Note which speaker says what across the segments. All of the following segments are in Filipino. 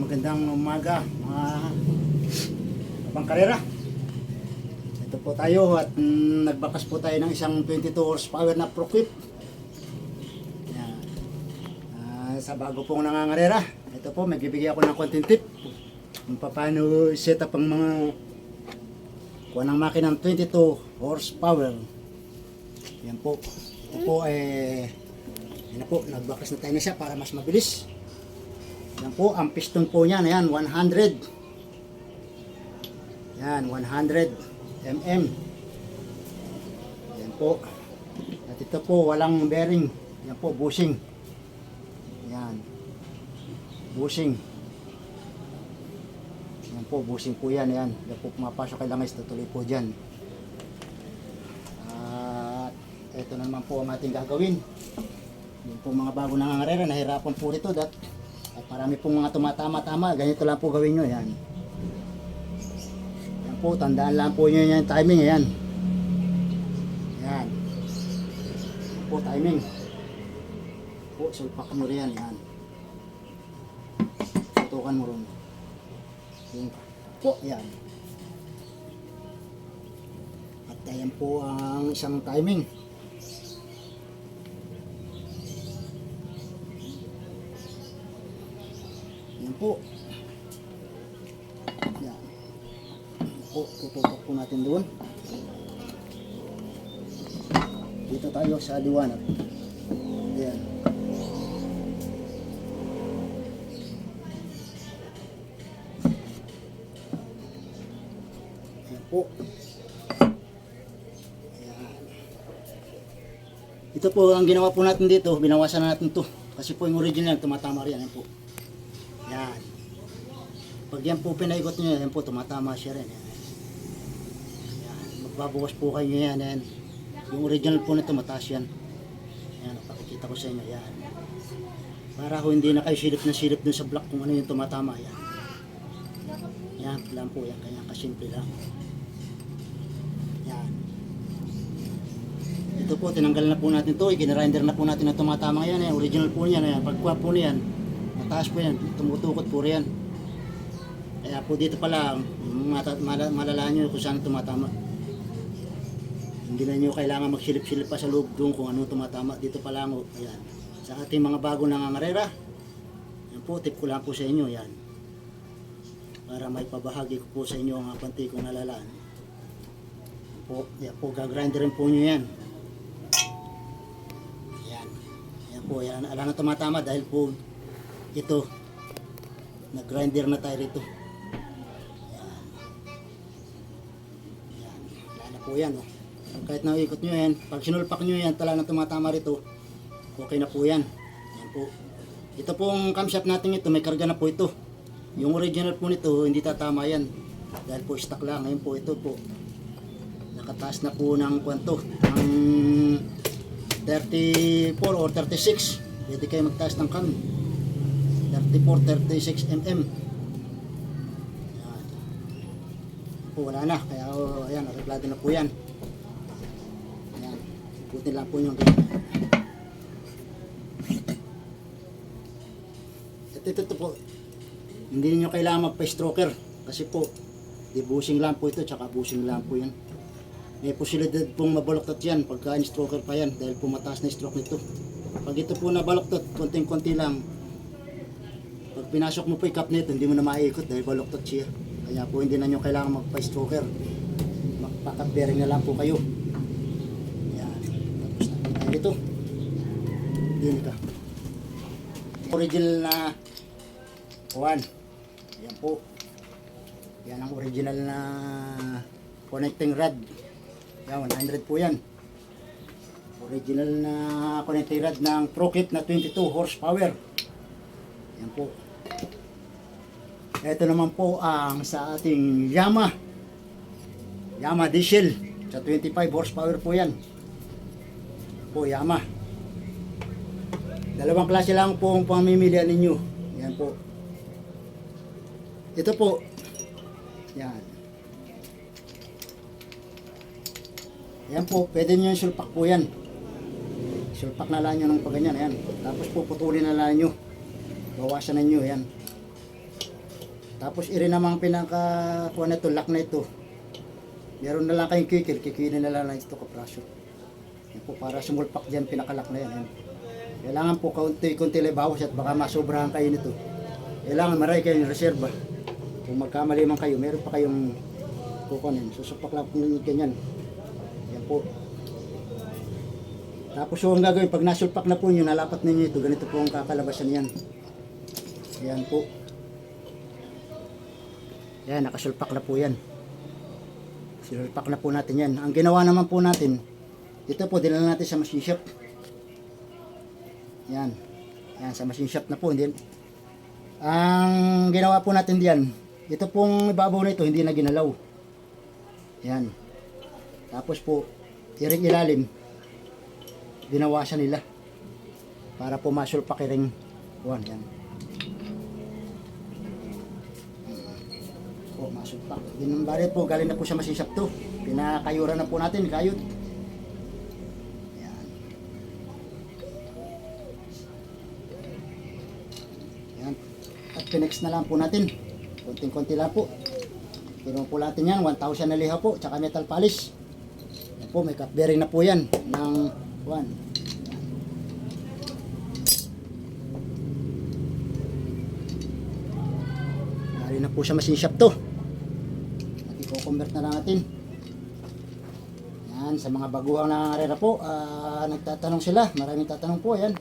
Speaker 1: magandang umaga mga abang karera. Ito po tayo at mm, nagbakas po tayo ng isang 22 horsepower na Proquip. Yan. Ah, sa bago pong nangangarera, ito po magbibigay ako ng konting tip kung paano set up ang mga kuha ng makinang 22 horsepower. Yan po. Ito po eh yan po, nagbakas na tayo na siya para mas mabilis. Yan po, ang piston po niya, ayan, 100. Yan, 100 mm. Yan po. At ito po, walang bearing. Yan po, bushing. Yan. Bushing. Yan po, bushing po yan. Yan, yan po pumapasok kay langis, tutuloy po dyan. At ito na naman po ang ating gagawin. Yung po mga bago nangangarera, nahirapan po rito. Dat, at marami pong mga tumatama-tama. Ganito lang po gawin nyo. Yan. Yan po, tandaan lang po nyo yung timing. Yan. Yan. Yan po, timing. Po, sulpak mo rin yan. Tutukan mo rin. Yan. Po, yan. At ayan po ang isang timing. Po. Yan. Po, tututok po natin doon. Dito tayo sa liwanag. Yan. Yan po. Yan. Ito po ang ginawa po natin dito, binawasan na natin to. Kasi po yung original tumatama rin yan po. Yan. Pag yan po pinaigot nyo, yan po tumatama siya rin. Yan. yan. Magbabawas po kayo yan. yan. Yung original po nito mataas yan. Yan, pakikita ko sa inyo. Yan. Para ho hindi na kayo silip na silip dun sa block kung ano yung tumatama. Yan. Yan lang po yan. Kanya kasimple lang. Yan. Ito po, tinanggal na po natin to. Ginarinder na po natin na tumatama yan. Yan. Original po niyan. Yan. Pagkuha po niyan, mataas po yan. Tumutukot po riyan. Kaya po dito pa lang, mata- mala- malala nyo kung saan tumatama. Hindi na nyo kailangan magsilip-silip pa sa loob doon kung ano tumatama. Dito pa lang, oh, ayan. Sa ating mga bago nangangarera, yan po, tip ko lang po sa inyo, yan. Para may pabahagi ko po sa inyo ang konti kong nalalaan. Yan po, yan po, gagrinderin po nyo yan. Yan. Yan po, yan. Alam na tumatama dahil po ito, nag-grinder na tayo rito. Po yan. Oh. Kahit na ikot nyo yan, pag sinulpak nyo yan, tala na tumatama rito, okay na po yan. Yan po. Ito pong camshaft natin ito, may karga na po ito. Yung original po nito, hindi tatama yan. Dahil po stock lang. Ngayon po ito po. Nakataas na po ng kwanto. Ng 34 or 36. Pwede kayo magtaas ng cam. 34, 36 mm. Yan. Po, wala na. Kaya, oh, ayan, arreglado na po yan. Ayan. Ikutin lang po yung ganyan. At ito, ito po. Hindi niyo kailangan magpa-stroker. Kasi po, di busing lang po ito, tsaka busing lang po yan. May posibilidad pong mabaloktot yan pagka stroker pa yan dahil po mataas na stroke nito. Pag ito po nabaloktot, konting-konti lang, pag pinasok mo po yung cup nito, hindi mo na maiikot dahil baloktot siya. Kaya po hindi na nyo kailangan magpa-stroker. Magpa-cup bearing na lang po kayo. Yan. Tapos na po tayo ito. Yun ka. Original na one. Yan po. Yan ang original na connecting rod. Yan, 100 po yan. Original na connecting rod ng ProKit na 22 horsepower. Yan po. Ito naman po ang sa ating Yama. Yama diesel. Sa 25 horsepower po yan. Po Yama. Dalawang klase lang po ang pamimilian ninyo. Yan po. Ito po. Yan. Yan po, pwede nyo yung sulpak po yan. Sulpak na lang nyo ng paganyan, ayan. Tapos po putulin na lang nyo. Bawasan na nyo, yan. Tapos iri namang pinaka kuha na ito, lock na ito. Meron na lang kayong kikil, kikilin na lang na ito kaprasyo. Yan po, para sumulpak dyan, pinakalock na yan. Kailangan po kaunti-kunti lang bawas at baka masobrahan kayo nito. Kailangan maray kayong reserba. Kung magkamali man kayo, meron pa kayong kukunin. Susupak lang po ninyo ganyan. Yan po. Tapos so, ang gagawin, pag nasulpak na po nyo, nalapat ninyo ito, ganito po ang kakalabasan yan. Yan po. Yan, nakasulpak na po yan. Sinulpak na po natin yan. Ang ginawa naman po natin, ito po, dinala natin sa machine shop. Yan. Yan, sa machine shop na po. Hindi, ang ginawa po natin diyan, ito pong ibabaw na ito, hindi na ginalaw. Yan. Tapos po, iring ilalim, binawasan nila para po masulpak iring one yan. Po, masulpak. Binambari po, galing na po machine shop to. Pinakayura na po natin, kayod. Yan. Yan. At pinex na lang po natin. Konting-konti lang po. Kinuha po natin yan, 1,000 na liha po, tsaka metal polish. Yan po, may cup bearing na po yan ng 1. Nari na po sa machine shop to. I-convert na lang natin. Yan, sa mga baguhang nangangarera po, ah, nagtatanong sila. Maraming tatanong po, yan.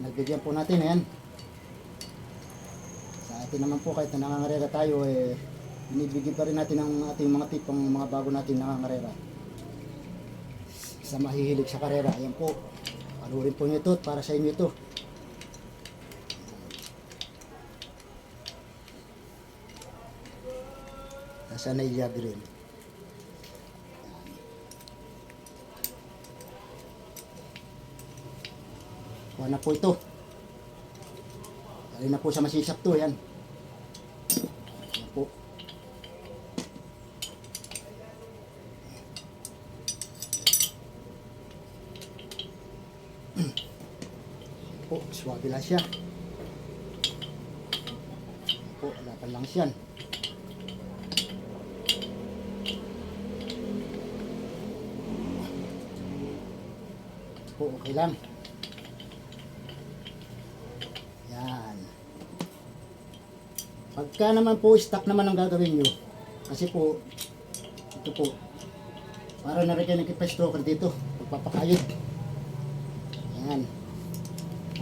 Speaker 1: Nagbigyan po natin, yan. Sa atin naman po, kahit na nangangarera tayo, eh, binibigyan pa rin natin ang ating mga tipong mga bago natin nangangarera. Sa mahihilig sa karera, ayan po. Panurin po nyo ito para sa inyo ito. Nasa Nairobi rin. Kuha na po ito. Dali na po sa masisap to, yan. Yan po. po, swabe lang siya. Po, lapan lang siya. Po, okay lang. Yan. Pagka naman po, stock naman ang gagawin nyo. Kasi po, ito po, para na rin kayo nagkipestroker dito. Pagpapakayod. Yan.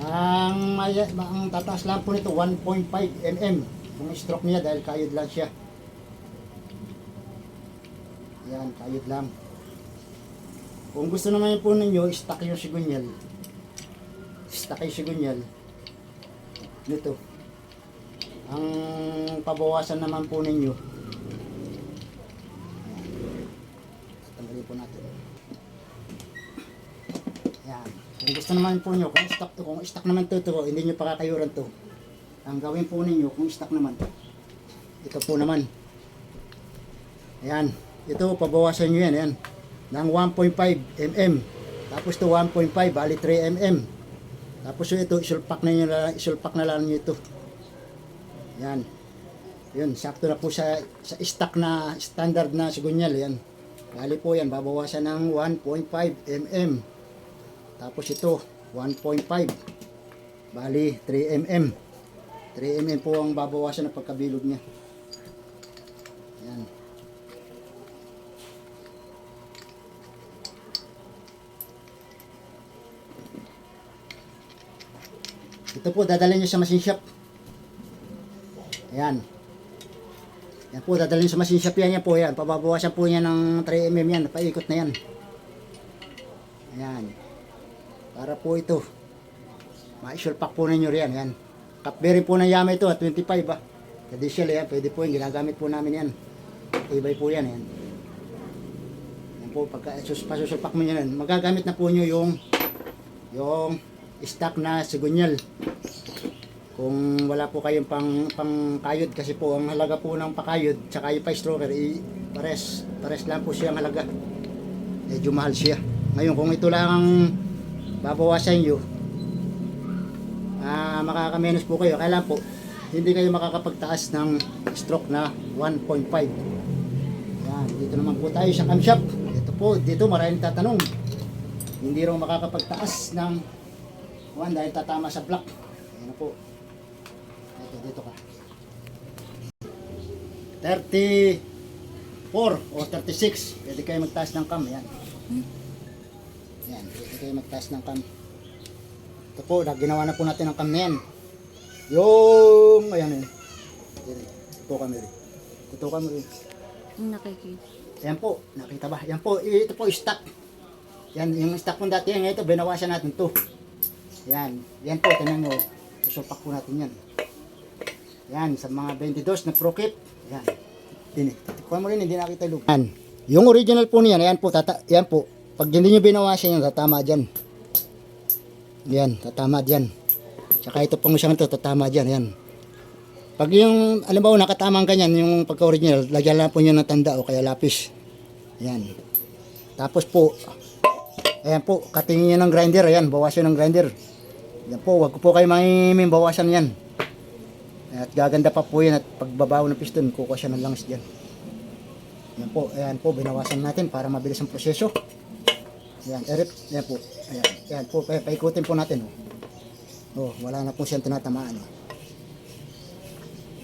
Speaker 1: Ang, maya, ang tataas lang po nito, 1.5 mm. Yung stroke niya dahil kayod lang siya. Yan, kayod lang. Kung gusto naman po ninyo, stock yung sigunyal. Stock yung sigunyal. Nito. Ang pabawasan naman po ninyo. Tanggalin po natin. Yan. Kung gusto naman po nyo, kung stock to, kung stock naman to, to hindi nyo pakakayuran to. Ang gawin po ninyo, kung stock naman, ito po naman. Ayan. Ito, pabawasan nyo yan. Ayan. Ng 1.5 mm. Tapos to 1.5, bali 3 mm. Tapos yun, ito, isulpak na, nyo, isulpak na lang nyo ito. Yan. Yun, sakto na po sa, sa stock na standard na sigunyal. Yan. Bali po yan, babawasan ng 1.5 mm. Tapos ito, 1.5. Bali, 3 mm. 3 mm po ang babawasan ng pagkabilog niya. Yan. Ito po, dadalhin nyo sa machine shop. Ayan. Yan po, dadalhin sa machine shop yan, yan po yan. Pababawasan po niya ng 3 mm yan. Paikot na yan. Ayan. Para po ito. Ma-isulpak po ninyo riyan. Yan. Kapberi po ng Yama ito at 25 ah. Diesel yan. Pwede po yan. Ginagamit po namin yan. Ibay po yan. Yan. Yan po. Pagka sus- pasusulpak mo yan. Magagamit na po nyo yung yung stock na sigunyal. Kung wala po kayong pang, pang kayod kasi po ang halaga po ng pakayod tsaka yung pa-stroker pares pares lang po siya ang halaga. Medyo mahal siya. Ngayon kung ito lang ang babawasan nyo ah makakamenos po kayo. Kailan po hindi kayo makakapagtaas ng stroke na 1.5. Yan, dito naman po tayo sa camshop. Ito po, dito maraming tatanong. Hindi raw makakapagtaas ng 1 dahil tatama sa block. Ayan po. Ito, dito ka. 34 o 36. Pwede kayo magtaas ng cam. Yan. Yan, pwede kayo magtaas ng cam. Ito po, na- ginawa na po natin ang cam na yan. Yung, ayan yun. Ito kami rin. Ito kami rin.
Speaker 2: Nakikita.
Speaker 1: Ayan po, nakita ba? Yan po, ito po stock. Yan, yung stock mo dati, yan, ito, binawasan natin to. Yan, yan po, tinan mo. Susulpak po natin yan. Yan, sa mga 22 na prokip. Yan. Din, kuha mo rin, hindi nakita yung Yan. Yung original po niyan, yan po, tata, yan po. Pag hindi nyo binawasan yan, tatama dyan. Yan, tatama dyan. Tsaka ito pong isang ito, tatama dyan, yan. Pag yung, alam ba, nakatama ang ganyan, yung pagka-original, lagyan lang po nyo ng tanda o kaya lapis. Yan. Tapos po, ayan po, katingin nyo ng grinder, ayan, bawasan ng grinder. Yan po, wag po kayo mangimim, bawasan yan. At gaganda pa po yan at pagbabaw ng piston, kukuha siya ng langis dyan. Yan po, ayan po, binawasan natin para mabilis ang proseso. Ayan, erip, ayan po, ayan, ayan po, pa- paikutin po natin. Oh. oh, wala na po siyang tinatamaan. Oh.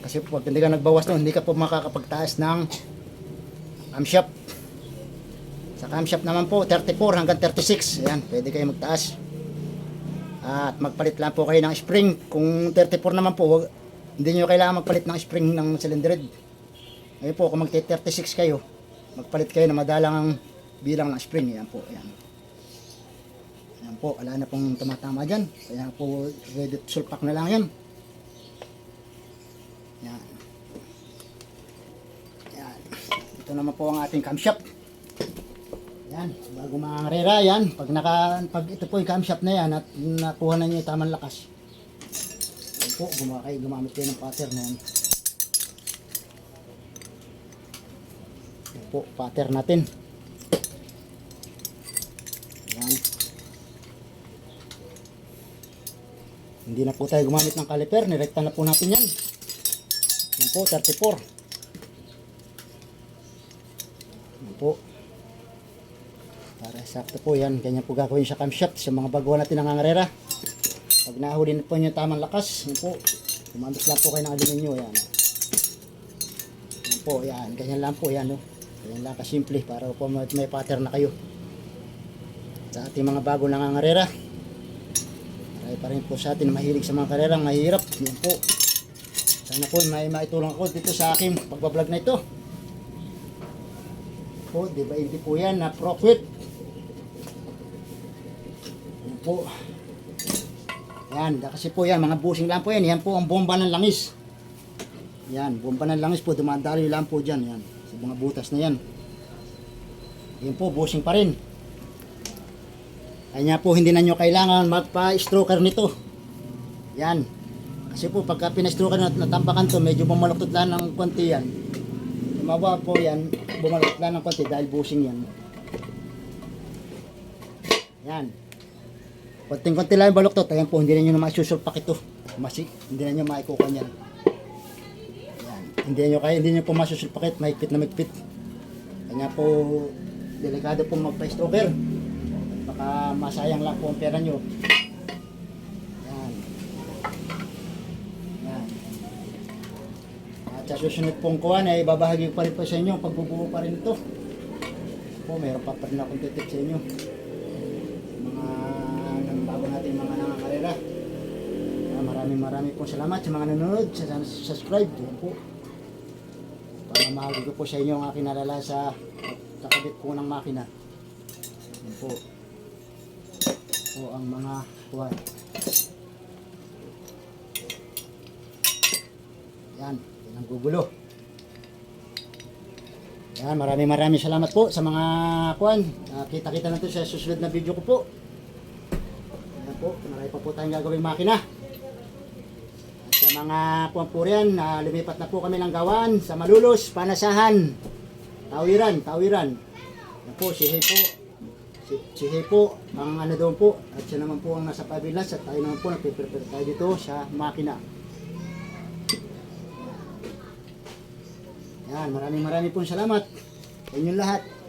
Speaker 1: Kasi pag hindi ka nagbawas nun, hindi ka po makakapagtaas ng camshaft. Sa camshaft naman po, 34 hanggang 36. Ayan, pwede kayo magtaas. At magpalit lang po kayo ng spring. Kung 34 naman po, wag, hindi nyo kailangan magpalit ng spring ng cylinder head. Ngayon po, kung magti-36 kayo, magpalit kayo na madalang ang bilang ng spring. Ayan po, ayan. Ayan po, wala na pong tumatama dyan. Kaya po, ready to sulpak na lang yan. Yan. Yan. Ito naman po ang ating camshaft. Yan, bago mga rera yan, pag naka pag ito po yung camshaft na yan at nakuha na niyo yung tamang lakas. Yan po, gumawa kayo, gumamit kayo ng pattern yan. Yan po, pattern natin. Yan. Hindi na po tayo gumamit ng caliper, nirekta na po natin yan. Yan po, 34. Yan po. Para sakto po yan. Ganyan po gagawin sa camshaft sa mga baguhan natin ng angarera. Pag nahuli na po nyo tamang lakas, yan po. Gumamit lang po kayo ng aluminyo. Yan. Yan po, yan. Ganyan lang po yan. No? Ganyan lang kasimple para po may, pattern na kayo. Sa ating mga bago ng angarera. Marami pa rin po sa atin mahilig sa mga karerang mahirap. Yan po. Sana po may maitulong ako dito sa aking pagbablog na ito. Po, di ba hindi po yan na profit. Po. Yan, kasi po yan, mga busing lang po yan. Yan po ang bomba ng langis. Yan, bomba ng langis po, dumadali lang po dyan. Yan, sa mga butas na yan. Yan po, busing pa rin. Kanya po, hindi na nyo kailangan magpa-stroker nito. Yan, kasi po pagka pinastroke na natambakan to, medyo bumaluktot lang ng konti yan. Tumawa po yan, bumaluktot lang ng konti dahil bushing yan. Yan. Konting-konti lang yung baluktot, ayan po, hindi na nyo na masusulpak ito. Masi, hindi na nyo maikukan yan. Yan. Hindi nyo kaya, hindi nyo po masusulpak ito, mahigpit na mahigpit. Kanya po, delikado po magpa-stroker. Baka masayang lang po ang pera nyo. Yan. Yan. At sa susunod pong kuhan ay babahagi pa rin po sa inyo pagbubuo pa rin ito. Po, meron pa pa rin akong titip sa inyo. Maraming maraming po salamat sa mga nanonood, sa, sa subscribe. Yan po. Pamamahagi ko po sa inyo ang aking nalala sa kakabit ko ng makina. Yan po. Po ang mga kuhan. Yan, yan ang gugulo. Yan, maraming maraming salamat po sa mga kuan. Ah, kita-kita na to sa susunod na video ko po. Yan po, marami pa po tayong gagawing makina mga kuwampurian na uh, lumipat na po kami ng gawan sa Malulos, Panasahan, Tawiran, Tawiran. Yan po, si Hepo. Si, si Hepo, ang ano doon po, at siya naman po ang nasa Pavilas at tayo naman po nagpiprepare tayo dito sa makina. Yan, maraming maraming pong salamat sa inyong lahat.